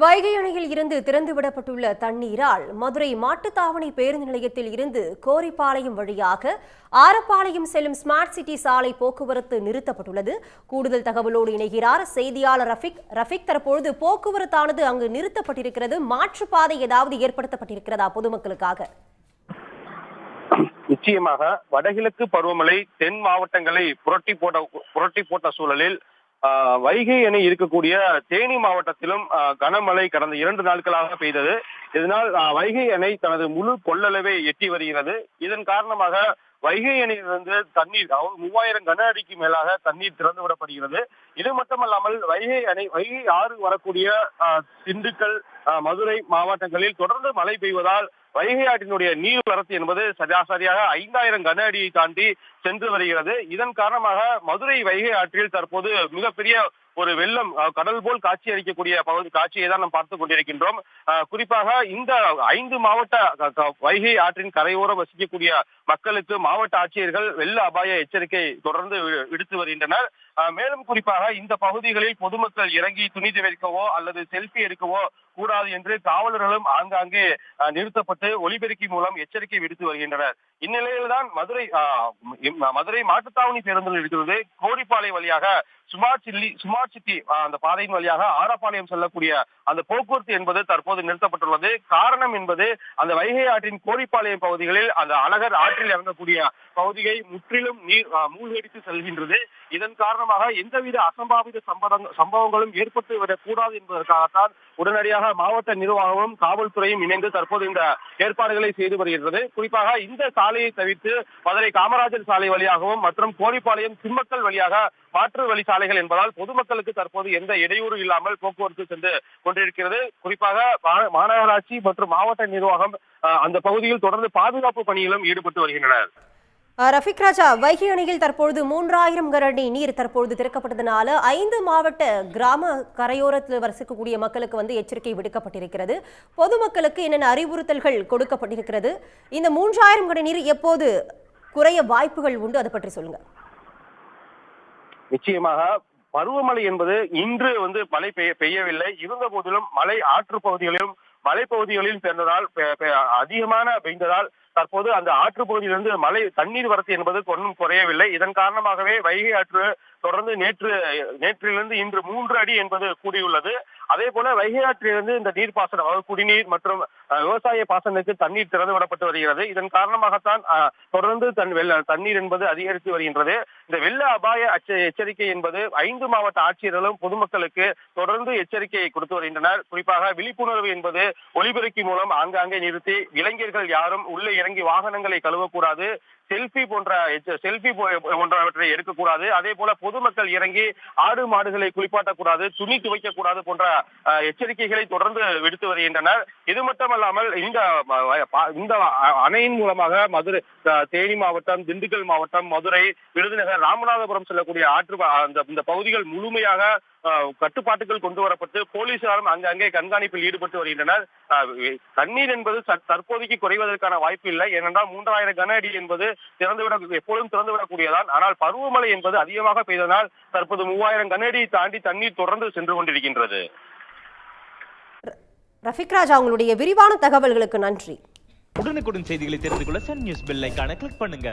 வைகை அணையில் இருந்து திறந்துவிடப்பட்டுள்ள தண்ணீரால் மதுரை மாட்டுத்தாவணி பேருந்து நிலையத்தில் இருந்து கோரிப்பாளையம் வழியாக ஆரப்பாளையம் செல்லும் ஸ்மார்ட் சிட்டி சாலை போக்குவரத்து நிறுத்தப்பட்டுள்ளது. கூடுதல் தகவலோடு இணைகிறார் செய்தியாளர் ரஃபிக். ரஃபிக் தற்பொழுது போக்குவரத்தானது அங்கு நிறுத்தப்பட்டிருக்கிறது. மாற்றுப்பாதை ஏதாவது ஏற்படுத்தப்பட்டிருக்கிறதா பொதுமக்களுக்காக? நிச்சயமாக வடகிழக்கு பருவமழை தென் மாவட்டங்களை புரட்டி போட்ட புரட்டி போட்ட சூழலில் வைகை அணை இருக்கக்கூடிய தேனி மாவட்டத்திலும் ஆஹ், கனமழை கடந்த இரண்டு நாட்களாக பெய்தது. இதனால் வைகை அணை தனது முழு கொள்ளளவை எட்டி வருகிறது. இதன் காரணமாக வைகை அணையிலிருந்து தண்ணீர் மூவாயிரம் கன அடிக்கு மேலாக தண்ணீர் திறந்து விடப்படுகிறது இது மட்டுமல்லாமல் வைகை அணை வைகை ஆறு வரக்கூடிய ஆஹ், திண்டுக்கல் மதுரை மாவட்டங்களில் தொடர்ந்து மழை பெய்வதால் வைகை ஆற்றினுடைய நீர் வரத்து என்பது சராசரியாக ஐந்தாயிரம் கன அடியை தாண்டி சென்று வருகிறது. இதன் காரணமாக மதுரை வைகை ஆற்றில் தற்போது மிகப்பெரிய ஒரு வெள்ளம் கடல் போல் காட்சி அளிக்கக்கூடிய பகுதி காட்சியை தான் நாம் பார்த்துக் கொண்டிருக்கின்றோம். குறிப்பாக இந்த ஐந்து மாவட்ட வைகை ஆற்றின் கரையோரம் வசிக்கக்கூடிய மக்களுக்கு மாவட்ட ஆட்சியர்கள் வெள்ள அபாய எச்சரிக்கை தொடர்ந்து விடுத்து வருகின்றனர். மேலும் குறிப்பாக இந்த பகுதிகளில் பொதுமக்கள் இறங்கி துணி துவைக்கவோ அல்லது செல்ஃபி எடுக்கவோ கூடாது என்று காவலர்களும் ஆங்காங்கே நிறுத்தப்பட்டு ஒலிபெருக்கி மூலம் எச்சரிக்கை விடுத்து வருகின்றனர். இந்நிலையில்தான் மதுரை மதுரை மாட்டுத்தாவணி பேருந்தில் இருக்கிறது. கோடிப்பாளையம் வழியாக ஸ்மார்ட் சில்லி சுமார் சிட்டி அந்த பாதையின் வழியாக ஆரப்பாளையம் செல்லக்கூடிய அந்த போக்குவரத்து என்பது தற்போது நிறுத்தப்பட்டுள்ளது. காரணம் என்பது அந்த வைகை ஆற்றின் கோடிப்பாளையம் பகுதிகளில் அந்த அழகர் ஆற்றில் இறங்கக்கூடிய பகுதியை முற்றிலும் நீர் மூழ்கடித்து செல்கின்றது. இதன் காரணமாக எந்தவித அசம்பாவித சம்பவங்களும் ஏற்பட்டு விடக்கூடாது என்பதற்காகத்தான் உடனடியாக மாவட்ட நிர்வாகமும் காவல்துறையும் இணைந்து தற்போது இந்த ஏற்பாடுகளை செய்து வருகின்றது. குறிப்பாக இந்த சாலையை தவிர்த்து மதுரை காமராஜர் சாலை வழியாகவும் மற்றும் கோரிப்பாளையம் திம்மக்கல் வழியாக மாற்று வழி சாலைகள் என்பதால் பொதுமக்களுக்கு தற்போது எந்த இடையூறு இல்லாமல் போக்குவரத்து சென்று கொண்டிருக்கிறது. குறிப்பாக மாநகராட்சி மற்றும் மாவட்ட நிர்வாகம் அந்த பகுதியில் தொடர்ந்து பாதுகாப்பு பணியிலும் ஈடுபட்டு வருகின்றனர். ரஃபிக் ராஜா வைகை அணையில் தற்பொழுது மூன்றாயிரம் கரடி நீர் தற்பொழுது திறக்கப்பட்டதுனால ஐந்து மாவட்ட கிராம கரையோரத்தில் வசிக்கக்கூடிய மக்களுக்கு வந்து எச்சரிக்கை விடுக்கப்பட்டிருக்கிறது. பொதுமக்களுக்கு என்னென்ன அறிவுறுத்தல்கள் கொடுக்கப்பட்டிருக்கிறது? இந்த மூன்றாயிரம் கன நீர் எப்போது குறைய வாய்ப்புகள் உண்டு? அதை பற்றி சொல்லுங்க. நிச்சயமாக பருவமழை என்பது இன்று வந்து மழை பெய்ய பெய்யவில்லை. இருந்த போதிலும் மழை ஆற்று பகுதிகளிலும் மலைப்பகுதிகளில் பிறந்ததால் அதிகமான பெய்ந்ததால் தற்போது அந்த ஆற்று பகுதியிலிருந்து மழை தண்ணீர் வரத்து என்பது ஒன்றும் குறையவில்லை. இதன் காரணமாகவே வைகை ஆற்று தொடர்ந்து நேற்று நேற்றிலிருந்து இன்று மூன்று அடி என்பது கூடியுள்ளது. அதே போல வைகை ஆற்றிலிருந்து இந்த நீர்ப்பாசனம் அதாவது குடிநீர் மற்றும் விவசாய பாசனத்துக்கு தண்ணீர் திறந்து விடப்பட்டு வருகிறது. இதன் காரணமாகத்தான் தொடர்ந்து தன் வெள்ள தண்ணீர் என்பது அதிகரித்து வருகின்றது. இந்த வெள்ள அபாய எச்சரிக்கை என்பது ஐந்து மாவட்ட ஆட்சியர்களும் பொதுமக்களுக்கு தொடர்ந்து எச்சரிக்கை கொடுத்து வருகின்றனர். குறிப்பாக விழிப்புணர்வு என்பது ஒலிபெருக்கி மூலம் ஆங்காங்கே நிறுத்தி இளைஞர்கள் யாரும் உள்ளே இறங்கி வாகனங்களை கழுவக்கூடாது. செல்ஃபி போன்ற செல்ஃபி போன்றவற்றை எடுக்கக்கூடாது. அதே போல பொதுமக்கள் இறங்கி ஆடு மாடுகளை குளிப்பாட்டக்கூடாது துணி துவைக்கக்கூடாது போன்ற அஹ், எச்சரிக்கைகளை தொடர்ந்து விடுத்து வருகின்றனர். இது மட்டுமல்லாமல் இந்த இந்த அணையின் மூலமாக மதுரை தேனி மாவட்டம் திண்டுக்கல் மாவட்டம் மதுரை விருதுநகர் ராமநாதபுரம் செல்லக்கூடிய ஆற்று அந்த இந்த பகுதிகள் முழுமையாக கட்டுப்பாட்டுகள் கொண்டு வரப்பட்டு போலீசாரும் அங்கங்கே கண்காணிப்பில் ஈடுபட்டு வருகின்றனர். தண்ணீர் என்பது தற்போதைக்கு குறைவதற்கான வாய்ப்பு இல்லை. ஏனென்றால் மூன்றாயிரம் கன அடி என்பது திறந்துவிட எப்பொழுதும் திறந்துவிடக்கூடியதான். ஆனால் பருவமழை என்பது அதிகமாக பெய்ததால் தற்போது மூவாயிரம் கன அடி தாண்டி தண்ணீர் தொடர்ந்து சென்று கொண்டிருக்கின்றது. ரஃபிக் ராஜா உங்களுடைய விரிவான தகவல்களுக்கு நன்றி. உடனுக்குடன் செய்திகளை தெரிந்து கொள்ள சன் நியூஸ் பெல் ஐக்கான கிளிக் பண்ணுங்க.